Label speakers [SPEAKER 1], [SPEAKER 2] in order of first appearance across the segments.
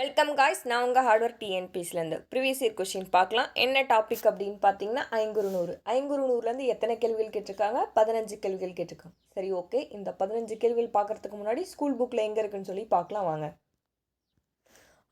[SPEAKER 1] Welcome guys நான் உங்கள் hardware டிஎன்பிஸ்லேருந்து ப்ரீவியஸ் இயர் கொஷின் பார்க்கலாம். என்ன டாபிக் அப்படின்னு பார்த்தீங்கன்னா ஐங்குறு நூறு ஐங்குறு நூறுலேருந்து எத்தனை கேள்விகள் கேட்டிருக்காங்க? பதினஞ்சு கேள்விகள் கேட்டிருக்காங்க. சரி ஓகே இந்த பதினஞ்சு கேள்விகள் பார்க்கறதுக்கு முன்னாடி ஸ்கூல் புக்கில் எங்கே இருக்குன்னு சொல்லி பார்க்கலாம். வாங்க.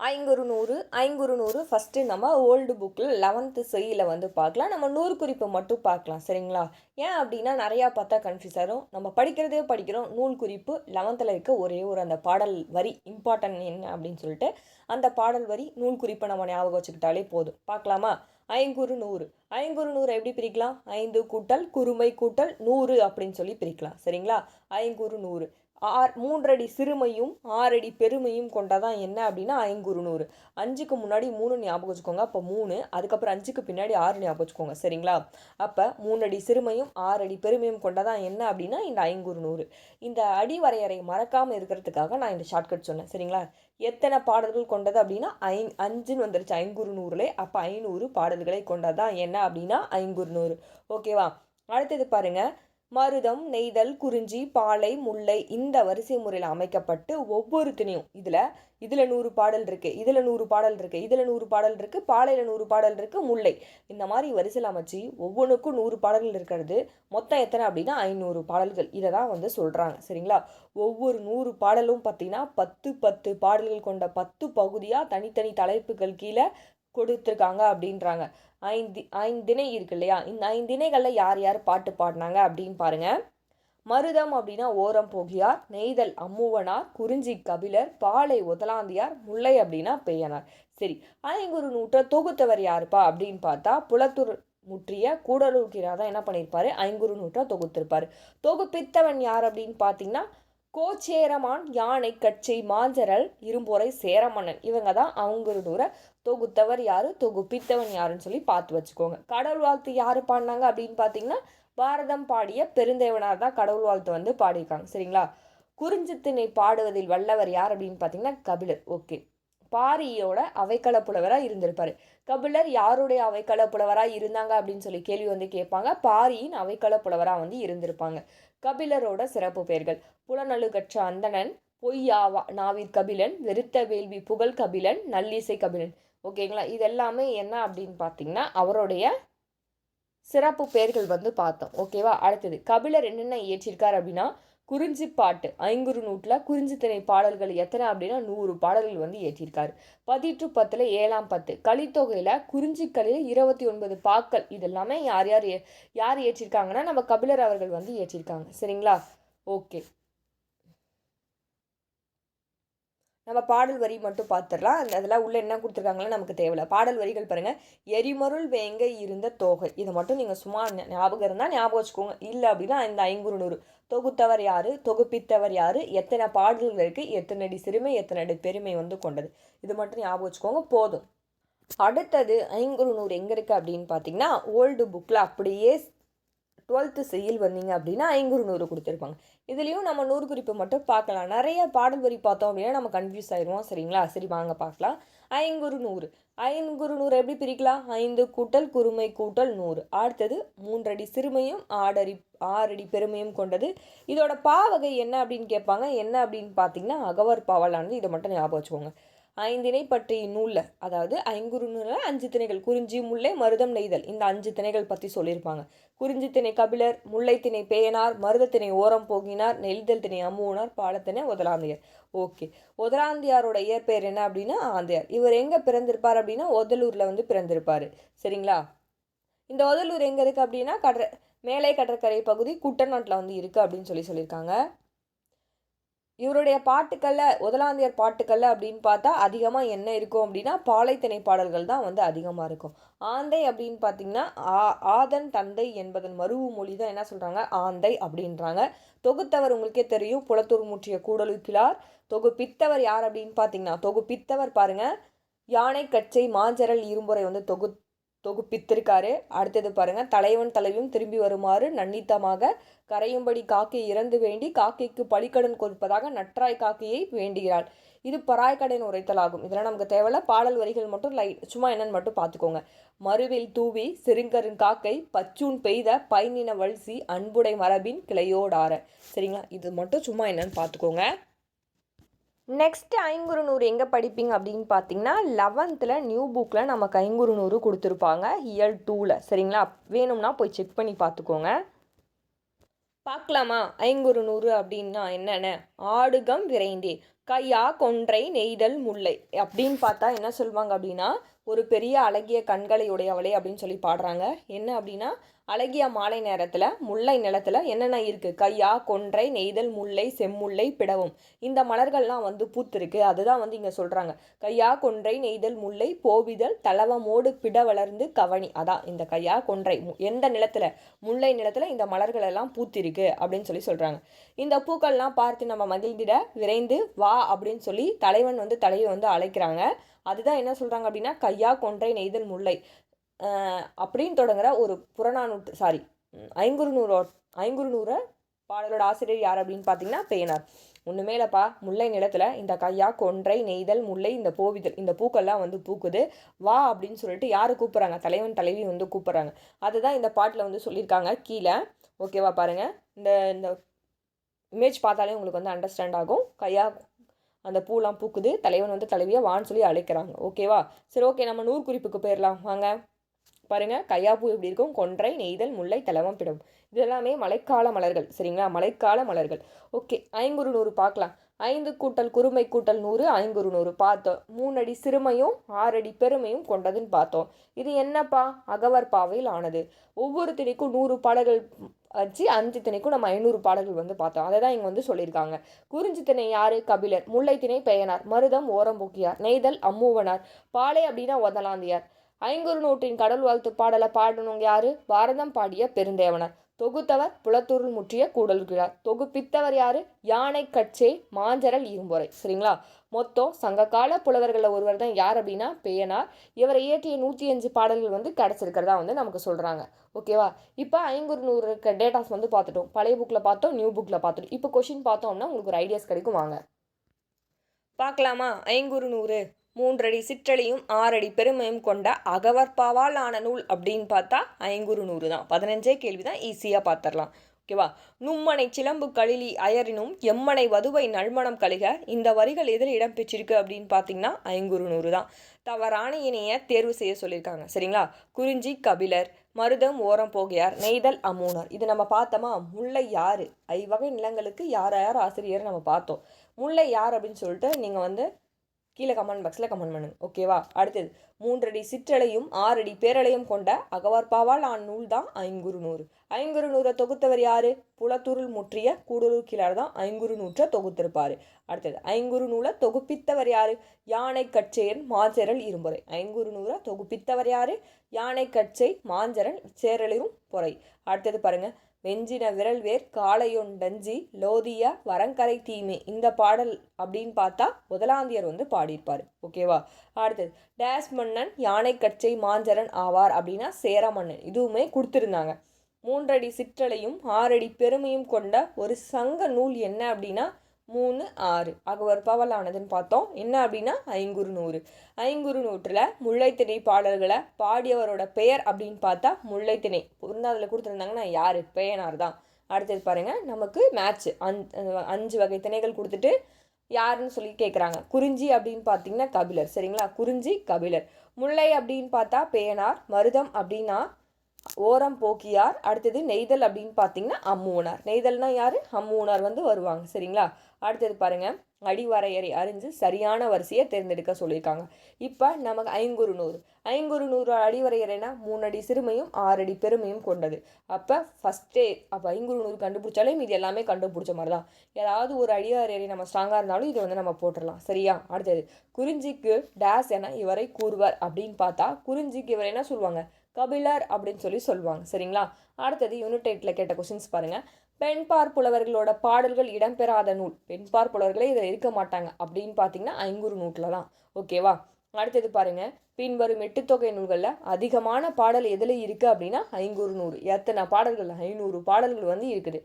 [SPEAKER 1] ஐங்குறு நூறு ஐங்குறு நூறு ஃபஸ்ட்டு நம்ம ஓல்டு புக்கில் லெவன்த்து செய்யில் வந்து பார்க்கலாம். நம்ம நூறு குறிப்பு மட்டும் பார்க்கலாம் சரிங்களா? ஏன் அப்படின்னா நிறையா பார்த்தா கன்ஃபியூஸ் ஆகும் நம்ம படிக்கிறதே படிக்கிறோம். நூல் குறிப்பு லெவன்த்தில் இருக்க ஒரே ஒரு அந்த பாடல் வரி இம்பார்ட்டன்ட் என்ன அப்படின்னு சொல்லிட்டு அந்த பாடல் வரி நூல் குறிப்பை நம்ம ஞாபகம் வச்சுக்கிட்டாலே போதும். பார்க்கலாமா? ஐங்குறு நூறு ஐங்குறு நூறு எப்படி பிரிக்கலாம்? ஐந்து கூட்டல் குறுமை கூட்டல் நூறு அப்படின்னு சொல்லி பிரிக்கலாம் சரிங்களா? ஐங்குறு நூறு ஆர் மூன்றடி சிறுமையும் ஆறடி பெருமையும் கொண்டதான் என்ன அப்படின்னா ஐங்குறுநூறு. அஞ்சுக்கு முன்னாடி மூணு ஞாபகம் வச்சுக்கோங்க. அப்போ மூணு அதுக்கப்புறம் அஞ்சுக்கு பின்னாடி ஆறு ஞாபகம் வச்சுக்கோங்க. சரிங்களா? அப்போ மூணடி சிறுமையும் ஆறடி பெருமையும் கொண்டதான் என்ன அப்படின்னா இந்த ஐங்குறுநூறு. இந்த அடி வரையறை மறக்காமல் இருக்கிறதுக்காக நான் இந்த ஷார்ட்கட் சொன்னேன். சரிங்களா? எத்தனை பாடல்கள் கொண்டது அப்படின்னா ஐ அஞ்சுன்னு வந்துருச்சு ஐங்குறுநூறுலே. அப்போ ஐநூறு பாடல்களை கொண்டதான் என்ன அப்படின்னா ஐங்குறுநூறு. ஓகேவா? அடுத்தது பாருங்கள் மருதம் நெய்தல் குறிஞ்சி பாலை முல்லை இந்த வரிசை முறையில் அமைக்கப்பட்டு ஒவ்வொரு திணையும் இதில் இதில் நூறு பாடல் இருக்குது இதில் நூறு பாடல் இருக்குது இதில் நூறு பாடல் இருக்குது பாலையில் நூறு பாடல் இருக்குது முல்லை. இந்த மாதிரி வரிசையில் அமைச்சு ஒவ்வொன்றுக்கும் நூறு பாடல்கள் இருக்கிறது. மொத்தம் எத்தனை அப்படின்னா ஐநூறு பாடல்கள். இதை தான் வந்து சொல்கிறாங்க சரிங்களா? ஒவ்வொரு நூறு பாடலும் பார்த்திங்கன்னா பத்து பத்து பாடல்கள் கொண்ட பத்து பகுதியாக தனித்தனி தலைப்புகள் கீழே கொடுத்துருக்காங்க அப்படின்றாங்க. ஐந்து ஐந்திணை இருக்கு இல்லையா? இந்த ஐந்திணைகளில் யார் யார் பாட்டு பாடினாங்க அப்படின்னு பாருங்கள் மருதம் அப்படின்னா ஓரம் போகியார் நெய்தல் அம்முவனார் குறிஞ்சி கபிலர் பாலை உதலாந்தியார் முல்லை அப்படின்னா பெய்யனார். சரி ஐங்குறு நூற்றை தொகுத்தவர் யாருப்பா அப்படின்னு பார்த்தா புலத்தூர் முற்றிய கூடலூர் தான் என்ன பண்ணியிருப்பாரு ஐங்குறு நூற்றை தொகுத்திருப்பார். தொகுப்பித்தவன் யார் அப்படின்னு பார்த்தீங்கன்னா கோச்சேரமான் யானை கட்சி மாஞ்சரல் இரும்பொறை சேரமன்னன். இவங்க தான் அவங்களோட தொகுத்தவர் யார்? தொகுப்பித்தவன் யாருன்னு சொல்லி பார்த்து வச்சுக்கோங்க. கடவுள் வாழ்த்து யார் பாடினாங்க அப்படின்னு பார்த்தீங்கன்னா பாரதம் பாடிய பெருந்தேவனார் தான் கடவுள் வாழ்த்து வந்து பாடியிருக்காங்க. சரிங்களா? குறிஞ்சித்தினை பாடுவதில் வல்லவர் யார் அப்படின்னு பார்த்தீங்கன்னா கபிலர். ஓகே. பாரியோட அவைக்கள புலவராக இருந்திருப்பார். கபிலர் யாருடைய அவைக்கள புலவராக இருந்தாங்க அப்படின்னு சொல்லி கேள்வி வந்து கேட்பாங்க. பாரியின் அவைக்கள புலவராக வந்து இருந்திருப்பாங்க. கபிலரோட சிறப்பு பெயர்கள். புலநலுகற்ற அந்தணன் பொய்யாவா நாவிற் கபிலன் வெறுத்த வேள்வி புகழ் கபிலன் நல்லிசை கபிலன். ஓகேங்களா இது எல்லாமே என்ன அப்படின்னு பார்த்தீங்கன்னா அவருடைய சிறப்பு பெயர்கள் வந்து பார்த்தோம். ஓகேவா அடுத்தது கபிலர் என்னென்ன இயற்றிருக்கார் அப்படின்னா குறிஞ்சி பாட்டு ஐங்குறு நூற்றில் குறிஞ்சி திணை பாடல்கள் எத்தனை அப்படின்னா நூறு பாடல்கள் வந்து ஏற்றியிருக்காரு பதிற்று பத்தில் ஏழாம் பத்து கலித்தொகையில் குறிஞ்சிக்கலில் இருபத்தி ஒன்பது பாக்கள் இதெல்லாமே யார் யார் யார் ஏற்றிருக்காங்கன்னா நம்ம கபிலர் அவர்கள் வந்து ஏற்றிருக்காங்க. சரிங்களா? ஓகே. நம்ம பாடல் வரி மட்டும் பார்த்துடலாம் அந்த அதெல்லாம் உள்ளே என்ன கொடுத்துருக்காங்களோ நமக்கு தேவையில்ல. பாடல் வரிகள் பாருங்கள் எரிமருள் வேங்க இருந்த தோகை. இதை மட்டும் நீங்கள் சும்மா ஞாபகம் இருந்தால் ஞாபகம் வச்சுக்கோங்க. இல்லை அப்படின்னா இந்த ஐங்குறு நூறு தொகுத்தவர் யார்? தொகுப்பித்தவர் யார்? எத்தனை பாடல்கள் இருக்குது எத்தனை அடி சிறுமை எத்தனை அடி பெருமை வந்து கொண்டது? இது மட்டும் ஞாபகம் வச்சுக்கோங்க. போதும். அடுத்தது ஐங்குறுநூறு எங்கே இருக்குது அப்படின்னு பார்த்தீங்கன்னா ஓல்டு புக்கில் அப்படியே டுவெல்த்து செய்யல் வந்தீங்க அப்படின்னா ஐங்குறு நூறு கொடுத்துருப்பாங்க. இதுலேயும் நம்ம நூறு குறிப்பு மட்டும் பார்க்கலாம். நிறைய பாடல் வரி பார்த்தோம் அப்படின்னா நம்ம கன்ஃபியூஸ் ஆயிடுவோம். சரிங்களா? சரி வாங்க பார்க்கலாம். ஐங்குறு நூறு. ஐங்குறு நூறு எப்படி பிரிக்கலாம்? ஐந்து கூட்டல் குறுமை கூட்டல் நூறு. அடுத்தது மூன்றடி சிறுமையும் ஆடடி ஆறடி பெருமையும் கொண்டது. இதோட பாவகை என்ன அப்படின்னு கேட்பாங்க? என்ன அப்படின்னு பார்த்தீங்கன்னா அகவர் பாவலானது. இதை மட்டும் ஞாபகம் வச்சுக்கோங்க. ஐந்தினை பற்றிய நூலில் அதாவது ஐங்குறு நூலில் அஞ்சு திணைகள் குறிஞ்சி முல்லை மருதம் நெய்தல். இந்த அஞ்சு திணைகள் பற்றி சொல்லியிருப்பாங்க. குறிஞ்சி திணை கபிலர் முல்லை திணை பேயனார் மருதத்திணை ஓரம் போகினார் நெல்தல் திணை அம்முனார் பாலத்திணை உதலாந்தியார் ஓகே. உதலாந்தியாரோட இயற்பெயர் என்ன அப்படின்னா ஆந்தியார். இவர் எங்கே பிறந்திருப்பார் அப்படின்னா ஒதலூரில் வந்து பிறந்திருப்பார். சரிங்களா? இந்த ஒதலூர் எங்கே இருக்குது அப்படின்னா கடற மேலை கடற்கரை பகுதி குட்டநாட்டில் வந்து இருக்குது அப்படின்னு சொல்லி சொல்லியிருக்காங்க. இவருடைய பாட்டுக்களில் முதலாந்தியர் பாட்டுக்களில் அப்படின்னு பார்த்தா அதிகமாக என்ன இருக்கும் அப்படின்னா பாலைத்திணை பாடல்கள் தான் வந்து அதிகமாக இருக்கும். ஆந்தை அப்படின்னு பார்த்தீங்கன்னா ஆ ஆதன் தந்தை என்பதன் மருவு மொழி தான் என்ன சொல்கிறாங்க ஆந்தை அப்படின்றாங்க. தொகுத்தவர் உங்களுக்கே தெரியும் புலத்தூர் முற்றிய கூடலுக்கிழார் தொகுப்பித்தவர் யார் அப்படின்னு பார்த்தீங்கன்னா தொகுப்பித்தவர் பாருங்கள் யானை கச்சை மாஞ்சரல் இரும்புரை வந்து தொகு தொகுப்பித்திருக்காரு. அடுத்தது பாருங்க தலைவன் தலைவியும் திரும்பி வருமாறு நன்னித்தமாக கரையும்படி காக்கை இறந்து வேண்டி காக்கைக்கு பழிக்கடன் கொடுப்பதாக நற்றாய் காக்கையை வேண்டுகிறாள். இது பராய்க்கடன் உரைத்தலாகும். இதெல்லாம் நமக்கு தேவையில்ல. பாடல் வரிகள் மட்டும் லைட் சும்மா என்னன்னு மட்டும் பார்த்துக்கோங்க. மறுவில் தூவி சிறுங்கரின் காக்கை பச்சூன் பெய்த பைனின வல்சி அன்புடை மரபின் கிளையோடார. சரிங்களா? இது மட்டும் சும்மா என்னன்னு பார்த்துக்கோங்க. நெக்ஸ்ட் ஐங்குறுநூறு எங்கே படிப்பீங்க அப்படின்னு பார்த்தீங்கன்னா லெவன்த்தில் நியூ புக்கில் நமக்கு ஐங்குறுநூறு கொடுத்துருப்பாங்க. இயல் டூவில் சரிங்களா? வேணும்னா போய் செக் பண்ணி பார்த்துக்கோங்க பார்க்கலாமா ஐங்குறுநூறு அப்படின்னா என்னென்ன? ஆடுகம் விரைந்தே. கையா கொன்றை நெய்தல் முல்லை. அப்படின்னு பார்த்தா என்ன சொல்லுவாங்க அப்படின்னா ஒரு பெரிய அழகிய கண்களை உடையவளே அப்படின்னு சொல்லி பாடுறாங்க. என்ன அப்படின்னா அழகிய மாலை நேரத்தில் முல்லை நிலத்தில் என்னென்ன இருக்குது கையா கொன்றை நெய்தல் முல்லை செம்முல்லை பிடவும். இந்த மலர்கள்லாம் வந்து பூத்திருக்கு. அதுதான் வந்து இங்கே சொல்கிறாங்க கையா கொன்றை நெய்தல் முல்லை போவிதல் தளவமோடு பிட வளர்ந்து கவனி. அதான் இந்த கையா கொன்றை எந்த நிலத்தில்? முல்லை நிலத்தில் இந்த மலர்கள் எல்லாம் பூத்திருக்கு அப்படின்னு சொல்லி சொல்கிறாங்க இந்த பூக்கள்லாம் பார்த்து நம்ம மகிழ்ந்திட விரைந்து வா அப்படின்னு சொல்லி தலைவன் வந்து தலையை வந்து அழைக்கிறாங்க. அதுதான் என்ன சொல்கிறாங்க அப்படின்னா கையா கொன்றை நெய்தல் முல்லை. அப்படின்னு தொடங்குற ஒரு புறநானூற்று சாரி ஐங்குறுநூறோ ஐங்குறுநூறு பாடலோட ஆசிரியர் யார் அப்படின்னு பார்த்தீங்கன்னா பேனார். ஒன்றுமே இல்லைப்பா முல்லை நிலத்தில் இந்த கையா கொன்றை நெய்தல் முல்லை இந்த போவிதல் இந்த பூக்கள்லாம் வந்து பூக்குது வா அப்படின்னு சொல்லிட்டு யார் கூப்பிட்றாங்க? தலைவன் தலைவி வந்து கூப்பிட்றாங்க. அதுதான் இந்த பாட்டில் வந்து சொல்லியிருக்காங்க கீழே. ஓகேவா பாருங்கள் இந்த இந்த இமேஜ் பார்த்தாலே உங்களுக்கு வந்து அண்டர்ஸ்டாண்ட் ஆகும். கையா அந்த பூலாம் பூக்குது தலைவன் வந்து தலைவியை வான்னு சொல்லி அழைக்கிறாங்க. ஓகேவா சரி ஓகே நம்ம நூறு குறிப்புக்கு போயிடலாம் வாங்க. பாருங்கள் கையாப்பூ எப்படி இருக்கும்? கொன்றை நெய்தல் முல்லை தலவம் பிடம். இதெல்லாமே மழைக்கால மலர்கள். சரிங்களா? மழைக்கால மலர்கள். ஓகே ஐங்குறு நூறு பார்க்கலாம். ஐந்து கூட்டல் குறுமை கூட்டல் நூறு ஐங்குறு நூறு பார்த்தோம். மூணடி சிறுமையும் ஆறடி பெருமையும் கொண்டதுன்னு பார்த்தோம். இது என்னப்பா? அகவர் பாவையில் ஆனது. ஒவ்வொரு திணைக்கும் நூறு பாடல்கள் வச்சு அஞ்சு திணைக்கும் நம்ம ஐநூறு பாடல்கள் வந்து பார்த்தோம். அதை தான் இங்கே வந்து சொல்லியிருக்காங்க. குறிஞ்சி திணை யார்? கபிலர். முல்லை திணை பெயனார். மருதம் ஓரம்போக்கியார் நெய்தல் அம்மூவனார். பாலை அப்படின்னா ஒதலாந்தியார். ஐங்குறு நூற்றின் கடல் வாழ்த்து பாடலை பாடணுங்க யாரு? பாரதம் பாடிய பெருந்தேவனர். தொகுத்தவர் புலத்தூரில் முற்றிய கூடல்கிறார் தொகுப்பித்தவர் யாரு? யானை கட்சே மாஞ்சரல் இரும்பொறை. சரிங்களா? மொத்தம் சங்ககால புலவர்களில் ஒருவர் தான் யார் அப்படின்னா பேயனார். இவரை இயற்றிய நூற்றி அஞ்சு பாடல்கள் வந்து கிடச்சிருக்கிறதா வந்து நமக்கு சொல்கிறாங்க ஓகேவா இப்போ ஐங்குறு நூறு இருக்க டேட்டாஸ் வந்து பார்த்துட்டோம். பழைய புக்கில் பார்த்தோம் நியூ புக்கில் பார்த்துட்டோம். இப்போ கொஷின் பார்த்தோம்னா உங்களுக்கு ஒரு ஐடியாஸ் கிடைக்கும். வாங்க. பார்க்கலாமா? ஐங்குறு நூறு மூன்றடி சிற்றடியும் ஆறடி பெருமையும் கொண்ட அகவற்பாவால் ஆன நூல் அப்படின்னு பார்த்தா ஐங்குறு நூறு தான். பதினஞ்சே கேள்வி தான் ஈஸியாக பார்த்துடலாம் ஓகேவா நும்மனை சிலம்பு கழிலி அயரினும் எம்மனை வதுவை நல்மணம் கழிக இந்த வரிகள் எதில் இடம்பெற்றிருக்கு அப்படின்னு பார்த்தீங்கன்னா ஐங்குறு நூறு தான். தவறான இணைய தேர்வு செய்ய சொல்லியிருக்காங்க. சரிங்களா? குறிஞ்சி கபிலர் மருதம் ஓரம் போகையார் நெய்தல் அம்மூனார் இது நம்ம பார்த்தோமா? முல்லை யார்? ஐவகை நிலங்களுக்கு யார் யார் ஆசிரியர் நம்ம பார்த்தோம். முல்லை யார் அப்படின்னு சொல்லிட்டு நீங்கள் வந்து கீழே கமெண்ட் பாக்ஸில் கமெண்ட் பண்ணுங்க. ஓகேவா அடுத்தது மூன்றடி சிற்றலையும் ஆறடி பேரலையும் கொண்ட அகவார்பாவால் ஆண் நூல் தான் ஐங்குறு நூறு ஐங்குறு நூறை தொகுத்தவர் யாரு? புலத்தூரில் முற்றிய கூடலூர் கிழார் தான் ஐங்குறு நூற்றை தொகுத்திருப்பாரு. அடுத்தது ஐங்குறு நூலை தொகுப்பித்தவர் யாரு? யானை கட்சேரன் மாஞ்சரல் இரும்பொறை. ஐங்குறு நூறை தொகுப்பித்தவர் யாரு? யானை கட்சை மாஞ்சரல் சேரலிரும் பொறை. அடுத்தது பாருங்கள் வெஞ்சின விரல்வேர் காளையொண்டஞ்சி லோதியா வரங்கரை தீமே. இந்த பாடல் அப்படின்னு பார்த்தா முதலாந்தியர் வந்து பாடியிருப்பார். ஓகேவா அடுத்தது டேஸ் மன்னன் யானை கச்சை மாஞ்சரன் ஆவார் அப்படின்னா சேர மன்னன் இதுவுமே கொடுத்துருந்தாங்க. மூன்றடி சிற்றலையும் ஆறடி பெருமையும் கொண்ட ஒரு சங்க நூல் என்ன அப்படின்னா மூணு ஆறு. ஆக ஒரு பவலானதுன்னு பார்த்தோம். என்ன அப்படின்னா ஐங்குறு நூறு. ஐங்குறு நூற்றில் முல்லைத்திணை பாடல்களை பாடியவரோட பெயர் அப்படின்னு பார்த்தா முல்லைத்திணை. அதில் கொடுத்துருந்தாங்கன்னா யார்? பெயனார் தான். அடுத்தது பாருங்கள் நமக்கு மேட்ச் அஞ் அஞ்சு வகை திணைகள் கொடுத்துட்டு யாருன்னு சொல்லி கேட்குறாங்க குறிஞ்சி அப்படின்னு பார்த்தீங்கன்னா கபிலர். சரிங்களா? குறிஞ்சி கபிலர். முல்லை அப்படின்னு பார்த்தா பேனார் மருதம் அப்படின்னா ஓரம் போக்கியார் அடுத்தது நெய்தல் அப்படின்னு பார்த்தீங்கன்னா அம்மூனார் நெய்தல்னா யார்? அம்மூனார் வந்து வருவாங்க. சரிங்களா? அடுத்தது பாருங்கள் அடிவரையறை அறிஞ்சு சரியான வரிசையை தேர்ந்தெடுக்க சொல்லியிருக்காங்க. இப்போ நமக்கு ஐங்குறு நூறு ஐங்குறு நூறு அடிவரையறைனா மூணு அடி சிறுமையும் ஆறு அடி பெருமையும் கொண்டது. அப்போ ஃபஸ்ட்டே அப்போ ஐங்குறு நூறு கண்டுபிடிச்சாலே இது எல்லாமே கண்டுபிடிச்ச மாதிரி தான் ஏதாவது ஒரு அடிவரையறை நம்ம ஸ்ட்ராங்காக இருந்தாலும் இதை வந்து நம்ம போட்டுடலாம். சரியா? அடுத்தது குறிஞ்சிக்கு டேஸ் என இவரை கூறுவர் அப்படின்னு பார்த்தா குறிஞ்சிக்கு இவரை என்ன சொல்லுவாங்க? கபிலர் அப்படின்னு சொல்லி சொல்லுவாங்க சரிங்களா? அடுத்தது யூனிட் எயிட்டில் கேட்ட கொஷின்ஸ் பாருங்கள் பெண்பார் புலவர்களோட பாடல்கள் இடம்பெறாத நூல். பெண்பார் புலவர்களே இதில் இருக்க மாட்டாங்க அப்படின்னு பார்த்தீங்கன்னா ஐங்குறு நூட்டில் தான். ஓகேவா அடுத்தது பாருங்க. பின்வரும் எட்டுத்தொகை நூல்களில் அதிகமான பாடல் எதில் இருக்குது அப்படின்னா ஐங்குறு நூறு எத்தனை பாடல்கள்? ஐநூறு பாடல்கள் வந்து இருக்குது.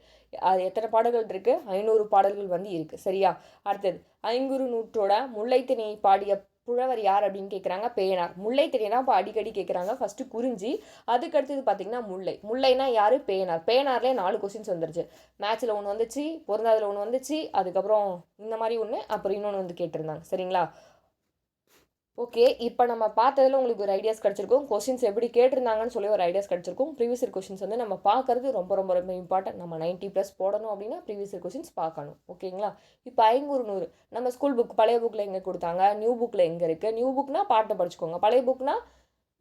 [SPEAKER 1] அது எத்தனை பாடல்கள் இருக்குது ஐநூறு பாடல்கள் வந்து இருக்குது சரியா? அடுத்தது ஐங்குறு நூற்றோட முல்லைத்திணையை பாடிய புழவர் யார் அப்படின்னு கேட்குறாங்க பேனார். முல்லை தெரியும்னா இப்போ அடிக்கடி கேட்குறாங்க ஃபஸ்ட்டு குறிஞ்சி அதுக்கு அடுத்தது பார்த்தீங்கன்னா முல்லை. முல்லைனா யார்? பேனார். பேனார்லேயே நாலு கொஸ்டின்ஸ் வந்துருச்சு. மேட்ச்சில் ஒன்று வந்துச்சு பொருந்தாதில் ஒன்று வந்துச்சு அதுக்கப்புறம் இந்த மாதிரி ஒன்று அப்புறம் இன்னொன்று வந்து கேட்டிருந்தாங்க. சரிங்களா? ஓகே இப்போ நம்ம பார்த்ததில் உங்களுக்கு ஒரு ஐடியாஸ் கிடச்சிருக்கும். கொஸ்டின்ஸ் எப்படி கேட்டிருந்தாங்கன்னு சொல்லி ஒரு ஐடியாஸ் கிடச்சிருக்கும். ப்ரீவியஸ் இயர் கொஸ்டின்ஸ் வந்து நம்ம பார்க்கறது ரொம்ப ரொம்ப ரொம்ப இம்பார்ட்டன்ட் நம்ம நைன்ட்டி ப்ளஸ் போடணும் அப்படின்னா ப்ரீவியஸ் இயர் கொஸ்டின்ஸ் பார்க்கணும். ஓகேங்களா இப்போ ஐநூறு நூறு நம்ம ஸ்கூல் புக் பழைய புக்கில் எங்கே கொடுத்தாங்க? நியூ புக்கில் எங்கே இருக்குது நியூ புக்னா பாட்டை படிச்சுக்கோங்க. பழைய புக்னா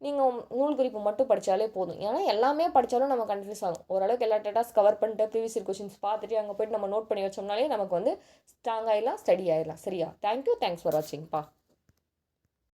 [SPEAKER 1] நீங்கள் நூல் குறிப்பு மட்டும் படித்தாலே போதும். ஏன்னா எல்லாமே படித்தாலும் நம்ம கன்ஃபியூஸ் ஆகும். ஓரளவுக்கு எல்லா டேட்டாஸ் கவர் பண்ணிட்டு ப்ரீவியஸ் இயர் கொஸ்டின்ஸ் பார்த்துட்டு அங்கே போய்ட்டு நம்ம நோட் பண்ணி வச்சோம்னாலே நமக்கு வந்து ஸ்ட்ராங் ஆகிடலாம் ஸ்டடி ஆகிடலாம் சரியா? Thank you thanks for வாட்சிங்ப்பா